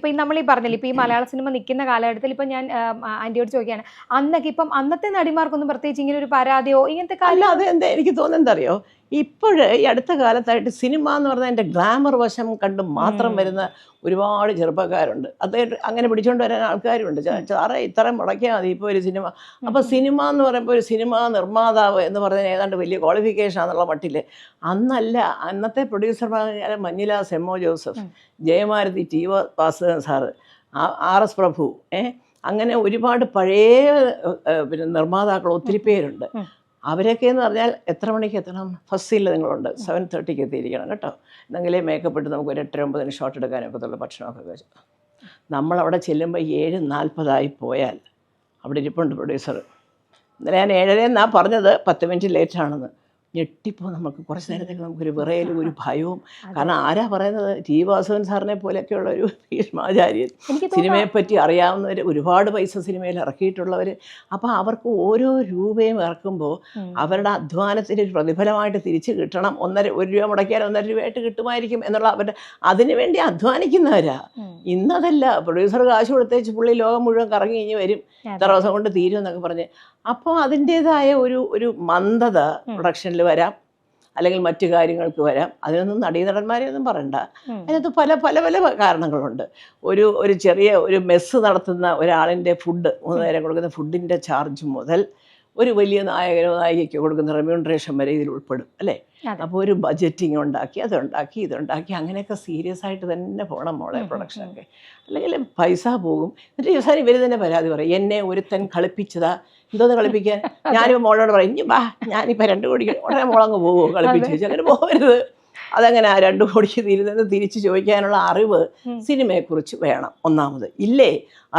ഇപ്പൊ ഈ നമ്മൾ ഈ പറഞ്ഞില്ല ഇപ്പൊ ഈ മലയാള സിനിമ നിൽക്കുന്ന കാലഘട്ടത്തിൽ ഇപ്പൊ ഞാൻ ആന്റിയോട് ചോദിക്കുകയാണ് അന്നൊക്കെ ഇപ്പം അന്നത്തെ നടിമാർക്കൊന്നും പ്രത്യേകിച്ച് ഇങ്ങനെ ഒരു പരാതിയോ ഇങ്ങനത്തെ കാര്യം അത് എന്താ എനിക്ക് തോന്നുന്നത് എന്താ ഇപ്പോഴ് ഈ അടുത്ത കാലത്തായിട്ട് സിനിമ എന്ന് പറഞ്ഞാൽ എന്റെ ഗ്ലാമർ വശം കണ്ട് മാത്രം വരുന്ന ഒരുപാട് ചെറുപ്പക്കാരുണ്ട്. അത് അങ്ങനെ പിടിച്ചുകൊണ്ട് വരാൻ ആൾക്കാരുണ്ട്. സാറേ ഇത്രയും മുടക്കിയാൽ മതി ഇപ്പോൾ ഒരു സിനിമ. അപ്പോൾ സിനിമ എന്ന് പറയുമ്പോൾ ഒരു സിനിമ നിർമ്മാതാവ് എന്ന് പറഞ്ഞാൽ ഏതാണ്ട് വലിയ ക്വാളിഫിക്കേഷൻ ആണെന്നുള്ള മട്ടിൽ അന്നല്ല അന്നത്തെ പ്രൊഡ്യൂസർമാർ മഞ്ഞില സെമോ ജോസഫ് ജയമാരതി ടി വ Vasudevan sir R S Prabhu ഏ അങ്ങനെ ഒരുപാട് പഴയ പിന്നെ നിർമ്മാതാക്കൾ ഒത്തിരി പേരുണ്ട്. അവരൊക്കെ എന്ന് പറഞ്ഞാൽ എത്ര മണിക്ക് എത്തണം? ഫസ്റ്റ് സീനിൽ നിങ്ങളുണ്ട്. സെവൻ തേർട്ടിക്ക് എത്തിയിരിക്കണം കേട്ടോ. എന്നെങ്കിലേ മേക്കപ്പ് ഇട്ട് നമുക്ക് ഒരു എട്ടര ഒമ്പതിന് ഷോട്ട് എടുക്കാനൊക്കെ ഒക്കത്തുള്ളൂ ഭക്ഷണമൊക്കെ കഴിച്ചു. നമ്മളവിടെ ചെല്ലുമ്പോൾ ഏഴ് നാൽപ്പതായി പോയാൽ അവിടെ ഇരിപ്പുണ്ട് പ്രൊഡ്യൂസർ ഇന്നലെ ഞാൻ ഏഴര എന്നാ പറഞ്ഞത് പത്ത് മിനിറ്റ് ലേറ്റാണെന്ന് ഞെട്ടിപ്പോ നമുക്ക് കുറച്ച് നേരത്തേക്ക് നമുക്കൊരു വിറയലും ഒരു ഭയവും. കാരണം ആരാ പറയുന്നത്? ടി വാസവൻ സാറിനെ പോലെയൊക്കെയുള്ള ഒരു ഭീഷ്മാചാര്യൻ. എനിക്ക് സിനിമയെ പറ്റി അറിയാവുന്നവർ ഒരുപാട് പൈസ സിനിമയിൽ ഇറക്കിയിട്ടുള്ളവർ അപ്പോൾ അവർക്ക് ഓരോ രൂപയും ഇറക്കുമ്പോൾ അവരുടെ അധ്വാനത്തിന് ഒരു പ്രതിഫലമായിട്ട് തിരിച്ചു കിട്ടണം. ഒന്നര ഒരു രൂപ മുടക്കിയാൽ ഒന്നര രൂപയായിട്ട് കിട്ടുമായിരിക്കും എന്നുള്ള അവരുടെ അതിനുവേണ്ടി അധ്വാനിക്കുന്നവരാ. ഇന്നതല്ല. പ്രൊഡ്യൂസർ കാശ് കൊടുത്തേച്ച് പുള്ളി ലോകം മുഴുവൻ കറങ്ങി കഴിഞ്ഞ് വരും. ഇത്ര ദിവസം കൊണ്ട് തീരും എന്നൊക്കെ പറഞ്ഞ്. അപ്പോൾ അതിന്റെതായ ഒരു ഒരു മന്ദത പ്രൊഡക്ഷനിൽ വരാം. അല്ലെങ്കിൽ മറ്റു കാര്യങ്ങൾക്ക് വരാം. അതിനൊന്നും നടീനടന്മാരെ ഒന്നും പറയണ്ട. അതിനകത്ത് പല പല പല കാരണങ്ങളുണ്ട്. ഒരു ഒരു ചെറിയ ഒരു മെസ്സ് നടത്തുന്ന ഒരാളിന്റെ ഫുഡ് മൂന്ന് നേരം കൊടുക്കുന്ന ഫുഡിന്റെ ചാർജ് മുതൽ ഒരു വലിയ നായകനോ നായികയ്ക്കോ കൊടുക്കുന്ന റെമ്യൂണറേഷൻ വരെ ഇതിൽ ഉൾപ്പെടും അല്ലേ. അപ്പോൾ ഒരു ബജറ്റിംഗ് ഉണ്ടാക്കി അതുണ്ടാക്കി ഇതുണ്ടാക്കി അങ്ങനെയൊക്കെ സീരിയസ് ആയിട്ട് തന്നെ പോകണം മോളെ പ്രൊഡക്ഷനൊക്കെ. അല്ലെങ്കിൽ പൈസ പോകും. എന്നിട്ട് ഈ അവസാനം ഇവർ തന്നെ പരാതി പറയും എന്നെ ഒരുത്തൻ കളിപ്പിച്ചതാ. എന്തോന്ന് കളിപ്പിക്കാൻ? ഞാനിപ്പോൾ മോളോട് പറയും ഇനി വാ ഞാനിപ്പോൾ രണ്ട് കോടിക്ക് ഉടനെ മോളങ്ങ് പോകുമോ കളിപ്പിച്ച്. അങ്ങനെ പോകരുത് അതങ്ങനെ ആ രണ്ട് കോടിക്ക് തിരുന്നെന്ന് തിരിച്ച് ചോദിക്കാനുള്ള അറിവ് സിനിമയെ സിനിമയെക്കുറിച്ച് വേണം. ഒന്നാമത് ഇല്ലേ?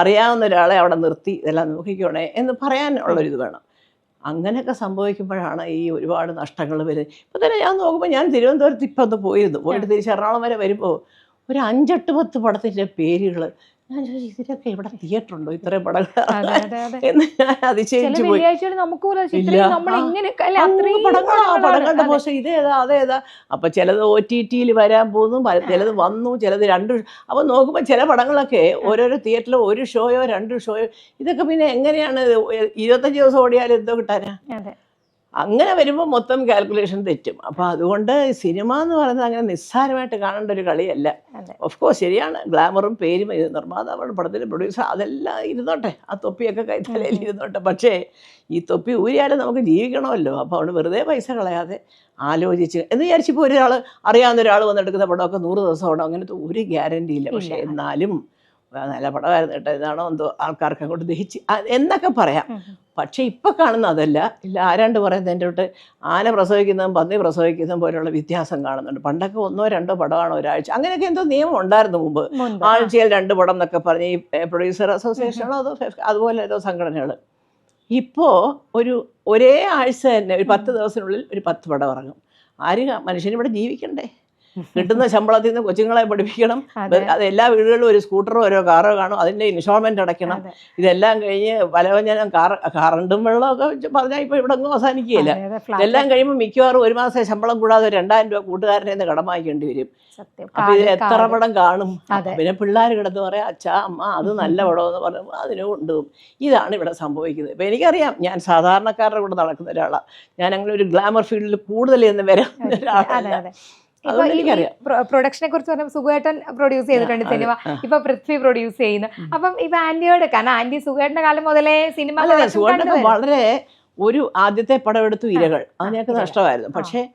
അറിയാവുന്ന ഒരാളെ അവിടെ നിർത്തി ഇതെല്ലാം നോക്കിക്കോണേ എന്ന് പറയാനുള്ളൊരിത് വേണം. അങ്ങനെയൊക്കെ സംഭവിക്കുമ്പോഴാണ് ഈ ഒരുപാട് നഷ്ടങ്ങൾ വരുന്നത്. ഇപ്പം തന്നെ ഞാൻ നോക്കുമ്പോൾ ഞാൻ തിരുവനന്തപുരത്ത് ഇപ്പം ഒന്ന് പോയിരുന്നു. പോയിട്ട് തിരിച്ച് എറണാകുളം വരെ വരുമ്പോൾ ഒരു അഞ്ചെട്ട് പത്ത് പടത്തിന്റെ പേരുകൾ ഞാൻ ചോദിച്ചു ഇതിനൊക്കെ ഇവിടെ തിയേറ്റർ ഉണ്ടോ? ഇത്രയും പടങ്ങൾ? എന്ന് ഞാൻ അതിശയിച്ചു പോയി. ഇതേതാ അതേതാ അപ്പൊ ചിലത് ഒ ടി ടിയിൽ വരാൻ പോകുന്നു ചിലത് വന്നു ചിലത് രണ്ട് അപ്പൊ നോക്കുമ്പോൾ ചില പടങ്ങളൊക്കെ ഓരോരോ തിയേറ്ററിൽ ഒരു ഷോയോ രണ്ട് ഷോയോ. ഇതൊക്കെ പിന്നെ എങ്ങനെയാണ് ഇരുപത്തഞ്ച് ദിവസം ഓടിയാലും എന്തോ കിട്ടാനാ. അങ്ങനെ വരുമ്പോൾ മൊത്തം കാൽക്കുലേഷൻ തെറ്റും. അപ്പോൾ അതുകൊണ്ട് സിനിമ എന്ന് പറയുന്നത് അങ്ങനെ നിസ്സാരമായിട്ട് കാണേണ്ട ഒരു കളിയല്ല. ഓഫ് കോഴ്സ് ശരിയാണ്. ഗ്ലാമറും പേരും ഇത് നിർമ്മാതാവ് പടത്തിന്റെ പ്രൊഡ്യൂസർ അതെല്ലാം ഇരുന്നോട്ടെ. ആ തൊപ്പിയൊക്കെ കൈത്തലയിൽ ഇരുന്നോട്ടെ. പക്ഷേ ഈ തൊപ്പി ഊരിയാലും നമുക്ക് ജീവിക്കണമല്ലോ. അപ്പോൾ അവിടെ വെറുതെ പൈസ കളയാതെ ആലോചിച്ച് എന്ന് വിചാരിച്ചിപ്പോൾ ഒരാൾ അറിയാവുന്ന ഒരാൾ വന്നെടുക്കുന്ന പടമൊക്കെ നൂറ് ദിവസം ഓടും അങ്ങനത്തെ ഒരു ഗ്യാരണ്ടി ഇല്ല. പക്ഷേ. എന്നാലും നല്ല പടമായിരുന്നു കേട്ടോ. ഇതാണോ എന്തോ ആൾക്കാർക്ക് അങ്ങോട്ട് ദഹിച്ച് എന്നൊക്കെ പറയാം. പക്ഷെ ഇപ്പം കാണുന്ന അതല്ല. ഇല്ല ആരാണ്ട് പറയുന്നത് എന്റെ തൊട്ട് ആന പ്രസവിക്കുന്നതും പന്നി പ്രസവിക്കുന്നതും പോലുള്ള വ്യത്യാസം കാണുന്നുണ്ട്. പണ്ടൊക്കെ ഒന്നോ രണ്ടോ പടമാണ് ഒരാഴ്ച. അങ്ങനെയൊക്കെ എന്തോ നിയമം ഉണ്ടായിരുന്നു മുമ്പ്. ആഴ്ചയിൽ രണ്ട് പടം എന്നൊക്കെ പറഞ്ഞ് ഈ പ്രൊഡ്യൂസർ അസോസിയേഷനോ അതോ അതുപോലെ ഏതോ സംഘടനകൾ ഇപ്പോ ഒരു ഒരേ ആഴ്ച തന്നെ ഒരു പത്ത് ദിവസത്തിനുള്ളിൽ ഒരു പത്ത് പടം ഇറങ്ങും. ആര് മനുഷ്യനിവിടെ ജീവിക്കണ്ടേ? കിട്ടുന്ന ശമ്പളത്തിൽ നിന്ന് കൊച്ചുങ്ങളെ പഠിപ്പിക്കണം. അതെ. എല്ലാ വീടുകളിലും ഒരു സ്കൂട്ടറോ ഓരോ കാറോ കാണും. അതിന്റെ ഇൻസ്റ്റാൾമെന്റ് അടയ്ക്കണം. ഇതെല്ലാം കഴിഞ്ഞ് പലവഞ്ഞനം കാർ കറണ്ടും വെള്ളമൊക്കെ ഒക്കെ പറഞ്ഞാൽ ഇപ്പോൾ ഇവിടെ ഒന്നും അവസാനിക്കുകയില്ല. ഇതെല്ലാം കഴിയുമ്പോൾ മിക്കവാറും ഒരു മാസം ശമ്പളം കൂടാതെ രണ്ടായിരം രൂപ കൂട്ടുകാരനെ നിന്ന് കടം വാങ്ങിക്കേണ്ടി വരും. അപ്പൊ ഇതിൽ എത്ര. പടം കാണും. പിന്നെ പിള്ളേർ കിടന്ന് പറയാം അച്ഛാ അമ്മ അത് നല്ല പടം എന്ന് പറയുമ്പോൾ അതിന് കൊണ്ടുപോകും ഇതാണ് ഇവിടെ സംഭവിക്കുന്നത്. ഇപ്പം എനിക്കറിയാം ഞാൻ സാധാരണക്കാരുടെ കൂടെ നടക്കുന്ന ഒരാളാണ് ഞാൻ അങ്ങനെ ഒരു ഗ്ലാമർ ഫീൽഡിൽ കൂടുതൽ എന്ന് വരാൻ അതെ. പ്രൊഡക്ഷനെ കുറിച്ച് പറയുമ്പോൾ സുഖേട്ടൻ പ്രൊഡ്യൂസ് ചെയ്തിട്ടുണ്ട് സിനിമ. ഇപ്പൊ പൃഥ്വി പ്രൊഡ്യൂസ് ചെയ്യുന്നു. അപ്പം ഇപ്പൊ ആന്റിയോട് കാരണം ആന്റി സുഖേട്ടന്റെ കാലം മുതലേ സിനിമ. വളരെ ഒരു ആദ്യത്തെ പടം എടുത്തു ഇരകൾ. അത്. ഞങ്ങൾക്ക് ഇരകൾ. നഷ്ടമായിരുന്നു. പക്ഷേ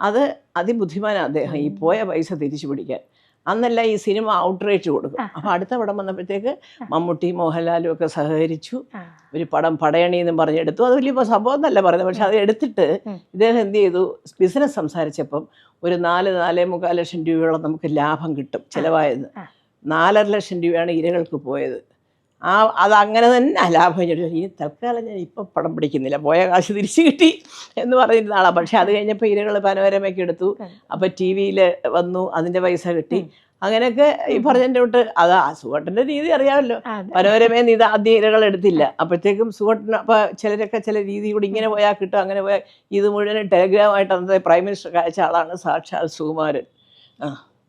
അത് അതിബുദ്ധിമാനാണ് അദ്ദേഹം. ഈ പോയ പൈസ തിരിച്ചു പിടിക്കാൻ. അന്നല്ല ഈ സിനിമ ഔട്ട്റേറ്റ് കൊടുക്കും. അപ്പൊ അടുത്ത പടം വന്നപ്പോഴത്തേക്ക് മമ്മൂട്ടി മോഹൻലാലും ഒക്കെ സഹകരിച്ചു. ഒരു പടം പടയണി എന്നും പറഞ്ഞെടുത്തു. അത് വലിയ സംഭവം എന്നല്ല പറയുന്നത്. പക്ഷെ അത് എടുത്തിട്ട്. ഇദ്ദേഹം എന്ത് ചെയ്തു? ബിസിനസ് സംസാരിച്ചപ്പം ഒരു നാല് നാലേ മുക്കാൽ ലക്ഷം രൂപയോളം നമുക്ക് ലാഭം കിട്ടും ചിലവായത്. നാലര ലക്ഷം രൂപയാണ് ഇരകൾക്ക് പോയത്. ആ അതങ്ങനെ തന്നെ ലാഭം കഴിഞ്ഞിട്ട് ഈ തൽക്കാലം ഞാൻ ഇപ്പം പടം പിടിക്കുന്നില്ല. പോയ കാശ് തിരിച്ചു കിട്ടി എന്ന് പറഞ്ഞിരുന്ന ആളാണ് പക്ഷെ അത് കഴിഞ്ഞപ്പോൾ ഇരകൾ പനോരമയ്ക്ക് എടുത്തു. അപ്പോൾ ടി വിയിൽ വന്നു അതിന്റെ പൈസ കിട്ടി. അങ്ങനെയൊക്കെ ഈ പറഞ്ഞതിന്റെ തൊട്ട് അത് ആ സുഖട്ടന്റെ രീതി അറിയാമല്ലോ. പനോരമേ നീ ഇത് ആദ്യം ഇരകൾ എടുത്തില്ല. അപ്പോഴത്തേക്കും സുഹട്ടൻ അപ്പോൾ ചിലരൊക്കെ ചില രീതി കൂടി ഇങ്ങനെ പോയാൽ കിട്ടും. അങ്ങനെ പോയാൽ ഇത് മുഴുവൻ ടെലഗ്രാമായിട്ട് അന്നത്തെ പ്രൈം മിനിസ്റ്റർ അയച്ച ആളാണ് സാക്ഷാൽ സുകുമാരൻ. ആ.